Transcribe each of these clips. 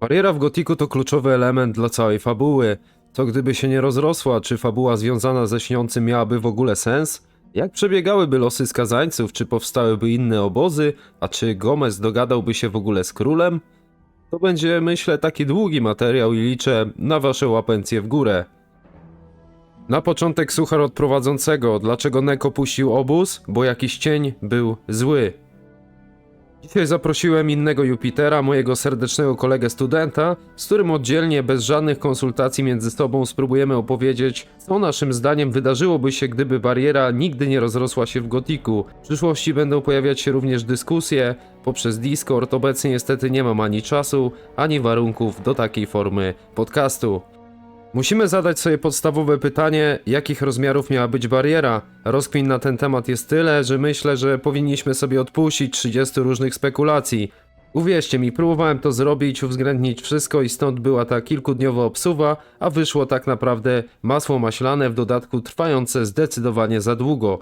Bariera w gotiku to kluczowy element dla całej fabuły. Co gdyby się nie rozrosła, czy fabuła związana ze śniącym miałaby w ogóle sens? Jak przebiegałyby losy skazańców, czy powstałyby inne obozy, a czy Gomez dogadałby się w ogóle z królem? To będzie, myślę, taki długi materiał i liczę na wasze łapencje w górę. Na początek suchar od prowadzącego. Dlaczego Neko puścił obóz? Bo jakiś cień był zły. Dzisiaj zaprosiłem innego Jupitera, mojego serdecznego kolegę studenta, z którym oddzielnie, bez żadnych konsultacji między sobą spróbujemy opowiedzieć, co naszym zdaniem wydarzyłoby się, gdyby bariera nigdy nie rozrosła się w gotiku. W przyszłości będą pojawiać się również dyskusje poprzez Discord. Obecnie niestety nie mam ani czasu, ani warunków do takiej formy podcastu. Musimy zadać sobie podstawowe pytanie, jakich rozmiarów miała być bariera. Rozkmin na ten temat jest tyle, że myślę, że powinniśmy sobie odpuścić 30 różnych spekulacji. Uwierzcie mi, próbowałem to zrobić, uwzględnić wszystko i stąd była ta kilkudniowa obsuwa, a wyszło tak naprawdę masło maślane, w dodatku trwające zdecydowanie za długo.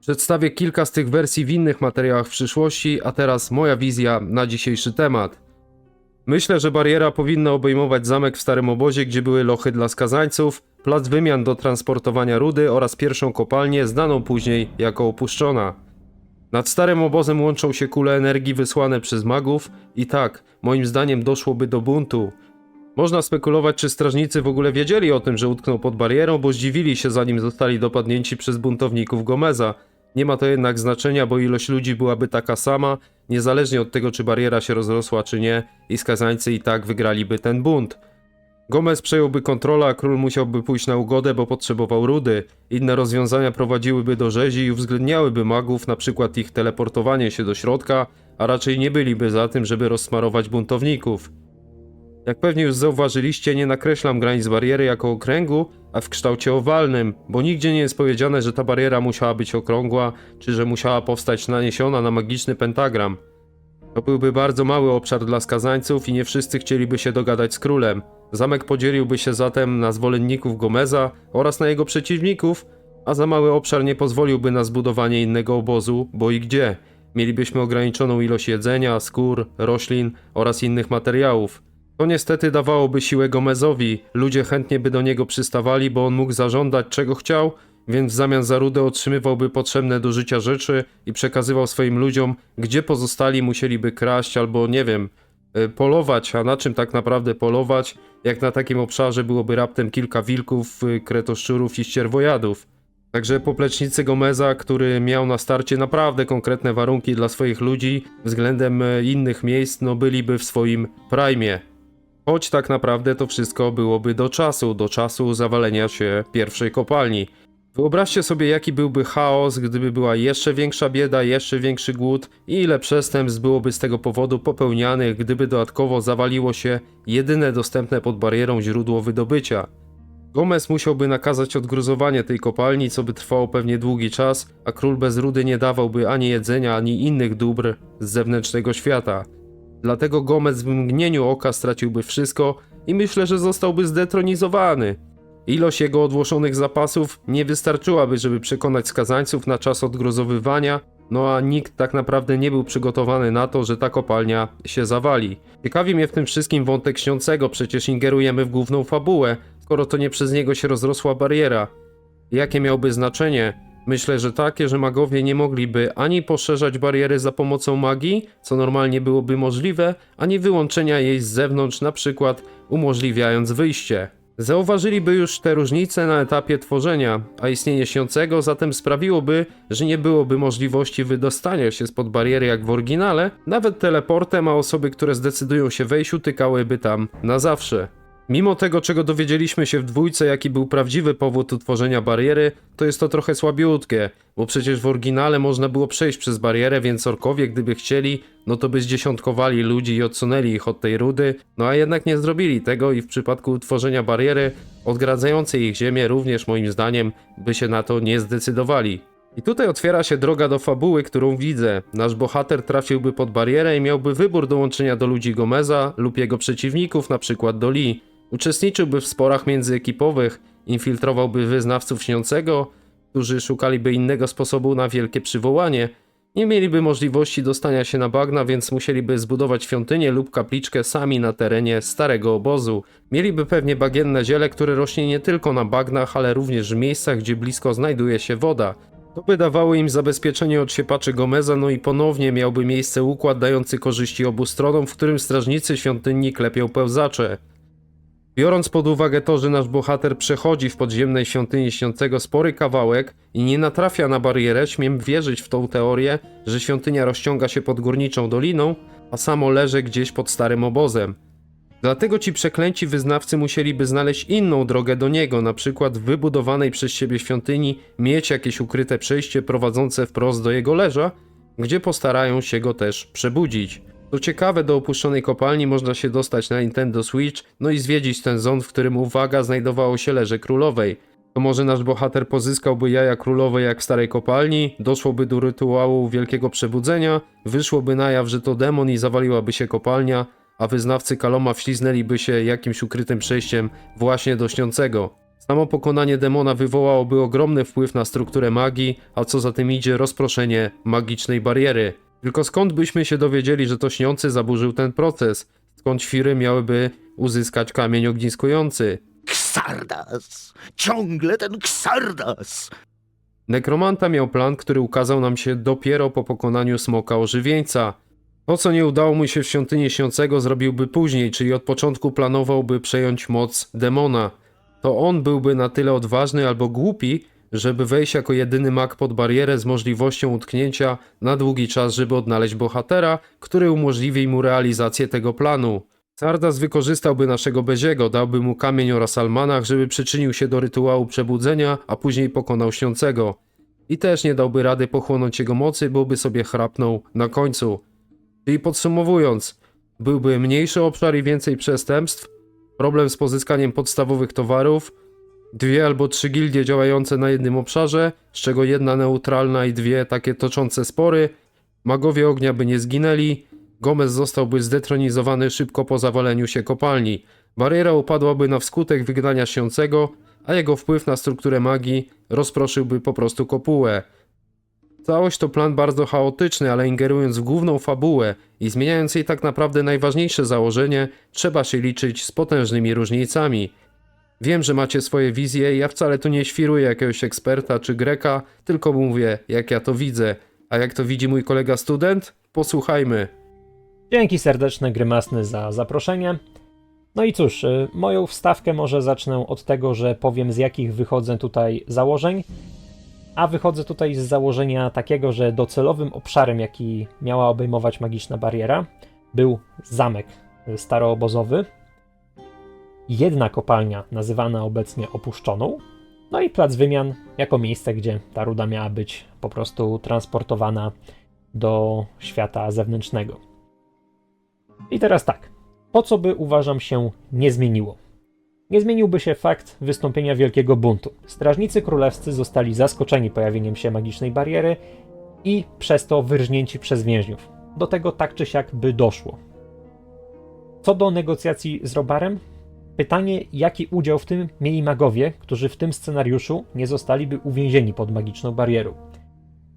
Przedstawię kilka z tych wersji w innych materiałach w przyszłości, a teraz moja wizja na dzisiejszy temat. Myślę, że bariera powinna obejmować zamek w starym obozie, gdzie były lochy dla skazańców, plac wymian do transportowania rudy oraz pierwszą kopalnię, znaną później jako opuszczona. Nad starym obozem łączą się kule energii wysłane przez magów i tak, moim zdaniem doszłoby do buntu. Można spekulować, czy strażnicy w ogóle wiedzieli o tym, że utknął pod barierą, bo zdziwili się zanim zostali dopadnięci przez buntowników Gomeza. Nie ma to jednak znaczenia, bo ilość ludzi byłaby taka sama, niezależnie od tego, czy bariera się rozrosła, czy nie, i skazańcy i tak wygraliby ten bunt. Gomez przejąłby kontrolę, a król musiałby pójść na ugodę, bo potrzebował rudy. Inne rozwiązania prowadziłyby do rzezi i uwzględniałyby magów, na przykład ich teleportowanie się do środka, a raczej nie byliby za tym, żeby rozsmarować buntowników. Jak pewnie już zauważyliście, nie nakreślam granic bariery jako okręgu, a w kształcie owalnym, bo nigdzie nie jest powiedziane, że ta bariera musiała być okrągła, czy że musiała powstać naniesiona na magiczny pentagram. To byłby bardzo mały obszar dla skazańców i nie wszyscy chcieliby się dogadać z królem. Zamek podzieliłby się zatem na zwolenników Gomeza oraz na jego przeciwników, a za mały obszar nie pozwoliłby na zbudowanie innego obozu, bo i gdzie? Mielibyśmy ograniczoną ilość jedzenia, skór, roślin oraz innych materiałów. To niestety dawałoby siłę Gomezowi, ludzie chętnie by do niego przystawali, bo on mógł zażądać czego chciał, więc w zamian za rudę otrzymywałby potrzebne do życia rzeczy i przekazywał swoim ludziom, gdzie pozostali musieliby kraść albo nie wiem, y, polować, a na czym tak naprawdę polować, jak na takim obszarze byłoby raptem kilka wilków, y, kretoszczurów i ścierwojadów. Także poplecznicy Gomeza, który miał na starcie naprawdę konkretne warunki dla swoich ludzi względem y, innych miejsc, no byliby w swoim prime. Choć tak naprawdę to wszystko byłoby do czasu, do czasu zawalenia się pierwszej kopalni. Wyobraźcie sobie, jaki byłby chaos, gdyby była jeszcze większa bieda, jeszcze większy głód i ile przestępstw byłoby z tego powodu popełnianych, gdyby dodatkowo zawaliło się jedyne dostępne pod barierą źródło wydobycia. Gomez musiałby nakazać odgruzowanie tej kopalni, co by trwało pewnie długi czas, a król bez rudy nie dawałby ani jedzenia, ani innych dóbr z zewnętrznego świata. Dlatego Gomez w mgnieniu oka straciłby wszystko i myślę, że zostałby zdetronizowany. Ilość jego odłożonych zapasów nie wystarczyłaby, żeby przekonać skazańców na czas odgrozowywania, no a nikt tak naprawdę nie był przygotowany na to, że ta kopalnia się zawali. Ciekawi mnie w tym wszystkim wątek śniącego, przecież ingerujemy w główną fabułę, skoro to nie przez niego się rozrosła bariera. Jakie miałby znaczenie? Myślę, że takie, że magowie nie mogliby ani poszerzać bariery za pomocą magii, co normalnie byłoby możliwe, ani wyłączenia jej z zewnątrz, na przykład umożliwiając wyjście. Zauważyliby już te różnice na etapie tworzenia, a istnienie śniącego zatem sprawiłoby, że nie byłoby możliwości wydostania się spod bariery jak w oryginale, nawet teleportem, a osoby, które zdecydują się wejść, utykałyby tam na zawsze. Mimo tego, czego dowiedzieliśmy się w dwójce, jaki był prawdziwy powód utworzenia bariery, to jest to trochę słabiutkie, bo przecież w oryginale można było przejść przez barierę, więc orkowie, gdyby chcieli, no to by zdziesiątkowali ludzi i odsunęli ich od tej rudy, no a jednak nie zrobili tego i w przypadku utworzenia bariery odgradzającej ich ziemię również moim zdaniem by się na to nie zdecydowali. I tutaj otwiera się droga do fabuły, którą widzę. Nasz bohater trafiłby pod barierę i miałby wybór dołączenia do ludzi Gomeza lub jego przeciwników, na przykład do Lee. Uczestniczyłby w sporach międzyekipowych, infiltrowałby wyznawców śniącego, którzy szukaliby innego sposobu na wielkie przywołanie Nie mieliby możliwości dostania się na bagna, więc musieliby zbudować świątynię lub kapliczkę sami na terenie starego obozu. Mieliby pewnie bagienne ziele, które rośnie nie tylko na bagnach, ale również w miejscach, gdzie blisko znajduje się woda. To by dawało im zabezpieczenie od siepaczy Gomeza, no i ponownie miałby miejsce układ dający korzyści obu stronom, w którym strażnicy świątyni klepią pełzacze. Biorąc pod uwagę to, że nasz bohater przechodzi w podziemnej świątyni śniącego spory kawałek i nie natrafia na barierę, śmiem wierzyć w tą teorię, że świątynia rozciąga się pod górniczą doliną, a samo leży gdzieś pod starym obozem. Dlatego ci przeklęci wyznawcy musieliby znaleźć inną drogę do niego, na przykład w wybudowanej przez siebie świątyni mieć jakieś ukryte przejście prowadzące wprost do jego leża, gdzie postarają się go też przebudzić. Co ciekawe, do opuszczonej kopalni można się dostać na Nintendo Switch, no i zwiedzić ten ząb, w którym uwaga znajdowało się leże królowej. To może nasz bohater pozyskałby jaja królowe jak w starej kopalni, doszłoby do rytuału wielkiego przebudzenia, wyszłoby na jaw, że to demon i zawaliłaby się kopalnia, a wyznawcy Kaloma wśliznęliby się jakimś ukrytym przejściem właśnie do śniącego. Samo pokonanie demona wywołałoby ogromny wpływ na strukturę magii, a co za tym idzie rozproszenie magicznej bariery. Tylko skąd byśmy się dowiedzieli, że to śniący zaburzył ten proces? Skąd świry miałyby uzyskać kamień ogniskujący? Ksardas! Ciągle ten Ksardas! Nekromanta miał plan, który ukazał nam się dopiero po pokonaniu smoka ożywieńca. To, co nie udało mu się w świątyni śniącego, zrobiłby później, czyli od początku planowałby przejąć moc demona. To on byłby na tyle odważny albo głupi, żeby wejść jako jedyny mag pod barierę z możliwością utknięcia na długi czas, żeby odnaleźć bohatera, który umożliwi mu realizację tego planu. Sardas wykorzystałby naszego Beziego, dałby mu kamień oraz almanach, żeby przyczynił się do rytuału przebudzenia, a później pokonał śniącego. I też nie dałby rady pochłonąć jego mocy, byłby sobie chrapnął na końcu. Czyli podsumowując, byłby mniejszy obszar i więcej przestępstw, problem z pozyskaniem podstawowych towarów, dwie albo trzy gildie działające na jednym obszarze, z czego jedna neutralna i dwie takie toczące spory, magowie ognia by nie zginęli, Gomez zostałby zdetronizowany szybko po zawaleniu się kopalni, bariera upadłaby na wskutek wygnania śniącego, a jego wpływ na strukturę magii rozproszyłby po prostu kopułę. Całość to plan bardzo chaotyczny, ale ingerując w główną fabułę i zmieniając jej tak naprawdę najważniejsze założenie, trzeba się liczyć z potężnymi różnicami. Wiem, że macie swoje wizje ja wcale tu nie świruję jakiegoś eksperta czy greka, tylko mówię, jak ja to widzę. A jak to widzi mój kolega student? Posłuchajmy. Dzięki serdeczne Grymasny za zaproszenie. No i cóż, y, moją wstawkę może zacznę od tego, że powiem z jakich wychodzę tutaj założeń. A wychodzę tutaj z założenia takiego, że docelowym obszarem, jaki miała obejmować magiczna bariera, był zamek y, staroobozowy, jedna kopalnia nazywana obecnie opuszczoną, no i plac wymian jako miejsce, gdzie ta ruda miała być po prostu transportowana do świata zewnętrznego. I teraz tak, po co by uważam się nie zmieniło? Nie zmieniłby się fakt wystąpienia Wielkiego Buntu. Strażnicy królewscy zostali zaskoczeni pojawieniem się magicznej bariery i przez to wyrżnięci przez więźniów. Do tego tak czy siak by doszło. Co do negocjacji z Robarem, pytanie, jaki udział w tym mieli magowie, którzy w tym scenariuszu nie zostaliby uwięzieni pod magiczną barierą.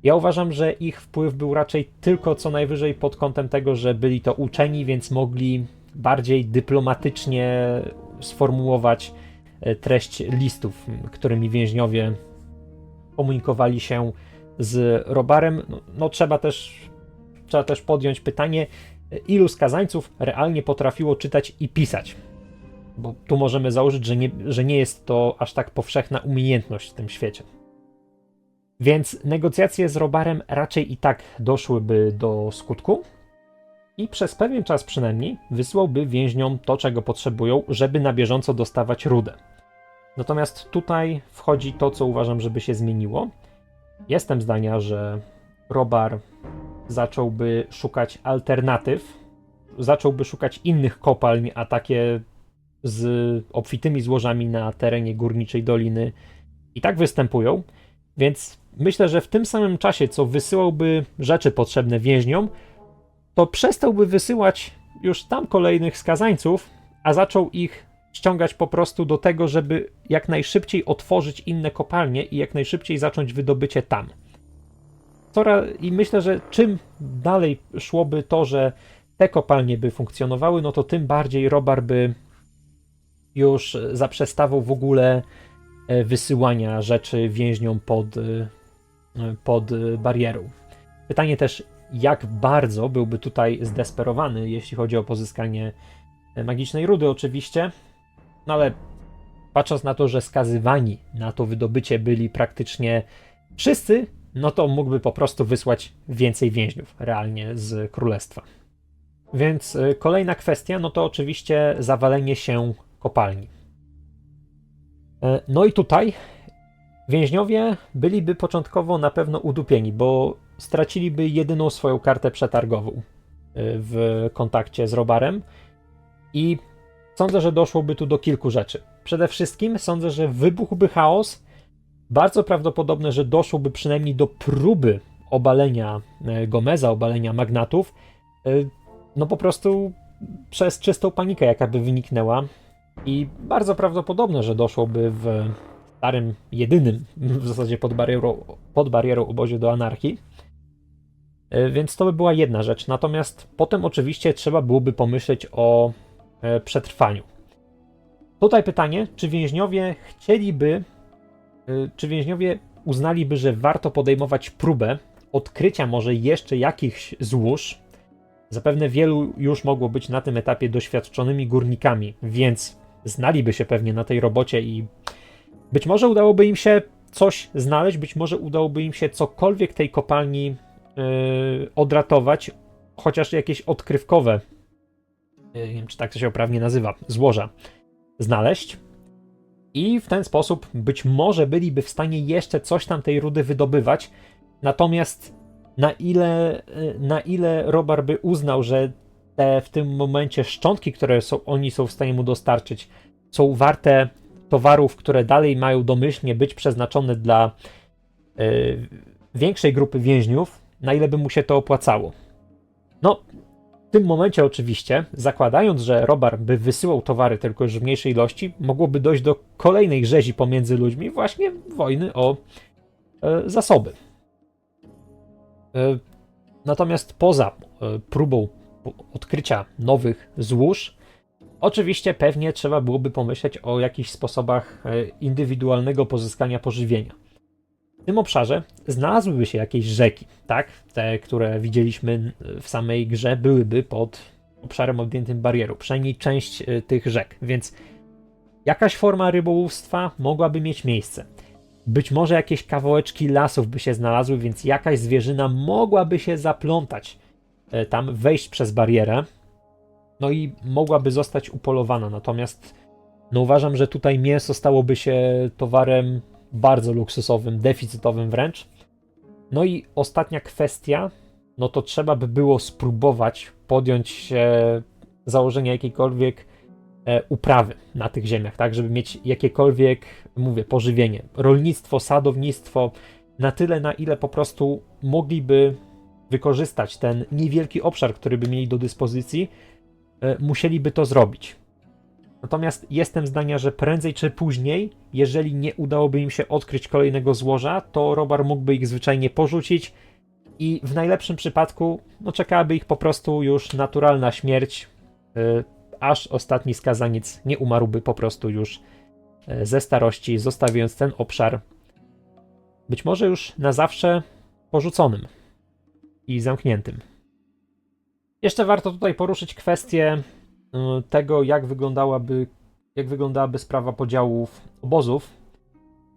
Ja uważam, że ich wpływ był raczej tylko co najwyżej pod kątem tego, że byli to uczeni, więc mogli bardziej dyplomatycznie sformułować e, treść listów, którymi więźniowie komunikowali się z Robarem. No, no trzeba też trzeba też podjąć pytanie, ilu skazańców realnie potrafiło czytać i pisać. Bo tu możemy założyć, że nie, że nie jest to aż tak powszechna umiejętność w tym świecie. Więc negocjacje z Robarem raczej i tak doszłyby do skutku i przez pewien czas przynajmniej wysłałby więźniom to, czego potrzebują, żeby na bieżąco dostawać rudę. Natomiast tutaj wchodzi to, co uważam, żeby się zmieniło. Jestem zdania, że Robar zacząłby szukać alternatyw, zacząłby szukać innych kopalń, a takie z obfitymi złożami na terenie górniczej doliny i tak występują, więc myślę, że w tym samym czasie, co wysyłałby rzeczy potrzebne więźniom, to przestałby wysyłać już tam kolejnych skazańców, a zaczął ich ściągać po prostu do tego, żeby jak najszybciej otworzyć inne kopalnie i jak najszybciej zacząć wydobycie tam. I myślę, że czym dalej szłoby to, że te kopalnie by funkcjonowały, no to tym bardziej Robar by już zaprzestawał w ogóle e, wysyłania rzeczy więźniom pod, e, pod e, barierą. Pytanie też, jak bardzo byłby tutaj zdesperowany, jeśli chodzi o pozyskanie e, magicznej rudy, oczywiście. No ale patrząc na to, że skazywani na to wydobycie byli praktycznie wszyscy, no to mógłby po prostu wysłać więcej więźniów realnie z królestwa. Więc kolejna kwestia, no to oczywiście zawalenie się kopalni. E, No i tutaj więźniowie byliby początkowo na pewno udupieni, bo straciliby jedyną swoją kartę przetargową y, w kontakcie z Robarem i sądzę, że doszłoby tu do kilku rzeczy. Przede wszystkim sądzę, że wybuchłby chaos. Bardzo prawdopodobne, że doszłoby przynajmniej do próby obalenia e, Gomeza, obalenia magnatów. E, No po prostu przez czystą panikę, jaka by wyniknęła. I bardzo prawdopodobne, że doszłoby w starym, jedynym w zasadzie pod barierą, pod barierą obozie do anarchii. E, Więc to by była jedna rzecz. Natomiast potem oczywiście trzeba byłoby pomyśleć o e, przetrwaniu. Tutaj pytanie, czy więźniowie chcieliby, y, czy więźniowie uznaliby, że warto podejmować próbę odkrycia może jeszcze jakichś złóż. Zapewne wielu już mogło być na tym etapie doświadczonymi górnikami, więc znaliby się pewnie na tej robocie i być może udałoby im się coś znaleźć, być może udałoby im się cokolwiek tej kopalni yy, odratować, chociaż jakieś odkrywkowe, yy, nie wiem czy tak to się oprawnie nazywa, złoża znaleźć. I w ten sposób być może byliby w stanie jeszcze coś tam tej rudy wydobywać. Natomiast na ile, y, na ile Robar by uznał, że te w tym momencie szczątki, które są, oni są w stanie mu dostarczyć, są warte towarów, które dalej mają domyślnie być przeznaczone dla y, większej grupy więźniów, na ile by mu się to opłacało. No, w tym momencie oczywiście, zakładając, że Robar by wysyłał towary tylko już w mniejszej ilości, mogłoby dojść do kolejnej rzezi pomiędzy ludźmi, właśnie wojny o e, zasoby. E, natomiast poza próbą odkrycia nowych złóż, oczywiście pewnie trzeba byłoby pomyśleć o jakichś sposobach e, indywidualnego pozyskania pożywienia. W tym obszarze znalazłyby się jakieś rzeki, tak? Te, które widzieliśmy w samej grze, byłyby pod obszarem objętym barierą, przynajmniej część e, tych rzek, więc jakaś forma rybołówstwa mogłaby mieć miejsce. Być może jakieś kawałeczki lasów by się znalazły, więc jakaś zwierzyna mogłaby się zaplątać tam, wejść przez barierę, no i mogłaby zostać upolowana. Natomiast no uważam, że tutaj mięso stałoby się towarem bardzo luksusowym, deficytowym wręcz. No i ostatnia kwestia, no to trzeba by było spróbować podjąć się założenia jakiejkolwiek e, uprawy na tych ziemiach, tak, żeby mieć jakiekolwiek, mówię, pożywienie. Rolnictwo, sadownictwo, na tyle, na ile po prostu mogliby wykorzystać ten niewielki obszar, który by mieli do dyspozycji, e, musieliby to zrobić. Natomiast jestem zdania, że prędzej czy później, jeżeli nie udałoby im się odkryć kolejnego złoża, to Robar mógłby ich zwyczajnie porzucić i w najlepszym przypadku no, czekałaby ich po prostu już naturalna śmierć, y, aż ostatni skazaniec nie umarłby po prostu już y, ze starości, zostawiając ten obszar być może już na zawsze porzuconym i zamkniętym. Jeszcze warto tutaj poruszyć kwestię y, tego, jak wyglądałaby, jak wyglądałaby sprawa podziałów obozów.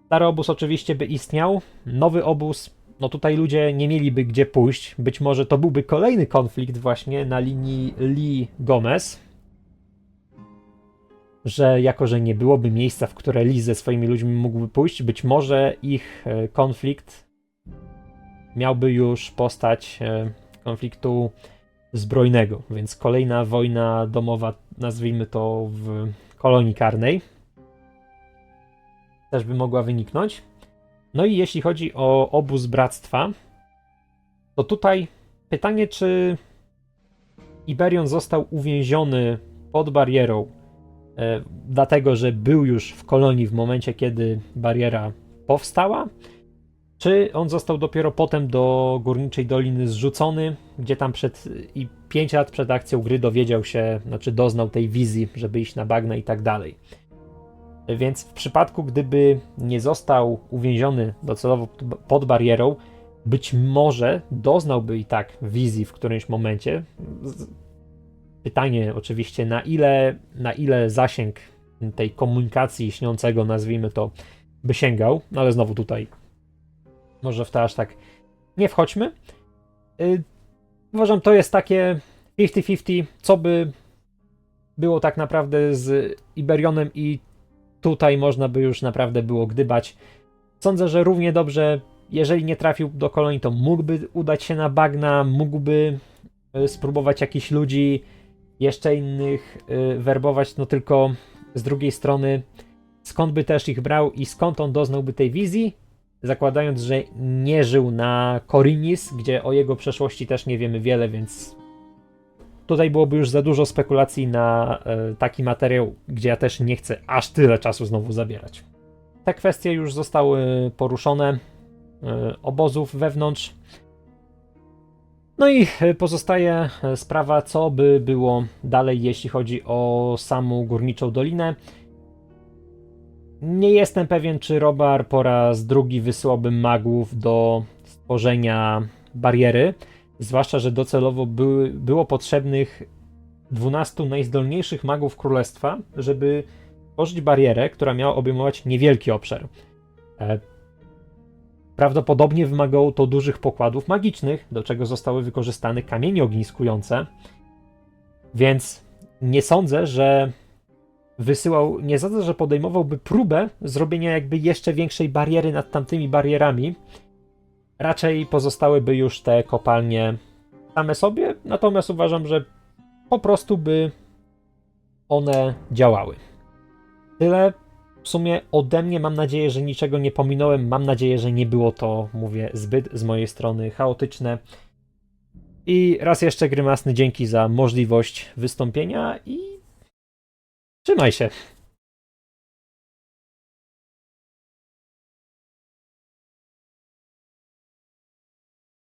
Stary obóz oczywiście by istniał, nowy obóz, no tutaj ludzie nie mieliby gdzie pójść. Być może to byłby kolejny konflikt właśnie na linii Lee-Gomez, że jako, że nie byłoby miejsca, w które Lee ze swoimi ludźmi mógłby pójść, być może ich e, konflikt miałby już postać e, konfliktu zbrojnego, więc kolejna wojna domowa, nazwijmy to w kolonii karnej, też by mogła wyniknąć. No i jeśli chodzi o obóz bractwa, to tutaj pytanie, czy Iberion został uwięziony pod barierą, e, dlatego że był już w kolonii w momencie, kiedy bariera powstała, czy on został dopiero potem do Górniczej Doliny zrzucony, gdzie tam przed i 5 lat przed akcją gry dowiedział się, znaczy doznał tej wizji, żeby iść na bagna i tak dalej. Więc w przypadku, gdyby nie został uwięziony docelowo pod barierą, być może doznałby i tak wizji w którymś momencie. Pytanie oczywiście, na ile, na ile zasięg tej komunikacji śniącego, nazwijmy to, by sięgał, no ale znowu tutaj może w to aż tak nie wchodźmy. Y, Uważam, to jest takie 50-50, co by było tak naprawdę z Iberionem i tutaj można by już naprawdę było gdybać. Sądzę, że równie dobrze, jeżeli nie trafił do kolonii, to mógłby udać się na bagna, mógłby y, spróbować jakichś ludzi, jeszcze innych y, werbować, no tylko z drugiej strony skąd by też ich brał i skąd on doznałby tej wizji, zakładając, że nie żył na Korinis, gdzie o jego przeszłości też nie wiemy wiele, więc tutaj byłoby już za dużo spekulacji na e, taki materiał, gdzie ja też nie chcę aż tyle czasu znowu zabierać. Te kwestie już zostały poruszone e, obozów wewnątrz. No i e, pozostaje sprawa, co by było dalej, jeśli chodzi o samą górniczą dolinę. Nie jestem pewien, czy Robar po raz drugi wysyłałby magów do stworzenia bariery, zwłaszcza, że docelowo były, było potrzebnych 12 najzdolniejszych magów królestwa, żeby tworzyć barierę, która miała obejmować niewielki obszar. E, Prawdopodobnie wymagało to dużych pokładów magicznych, do czego zostały wykorzystane kamienie ogniskujące, więc nie sądzę, że wysyłał, nie sądzę, że podejmowałby próbę zrobienia jakby jeszcze większej bariery nad tamtymi barierami. Raczej pozostałyby już te kopalnie same sobie, natomiast uważam, że po prostu by one działały. Tyle w sumie ode mnie. Mam nadzieję, że niczego nie pominąłem. Mam nadzieję, że nie było to, mówię, zbyt z mojej strony chaotyczne. I raz jeszcze grymasny dzięki za możliwość wystąpienia i trzymaj się.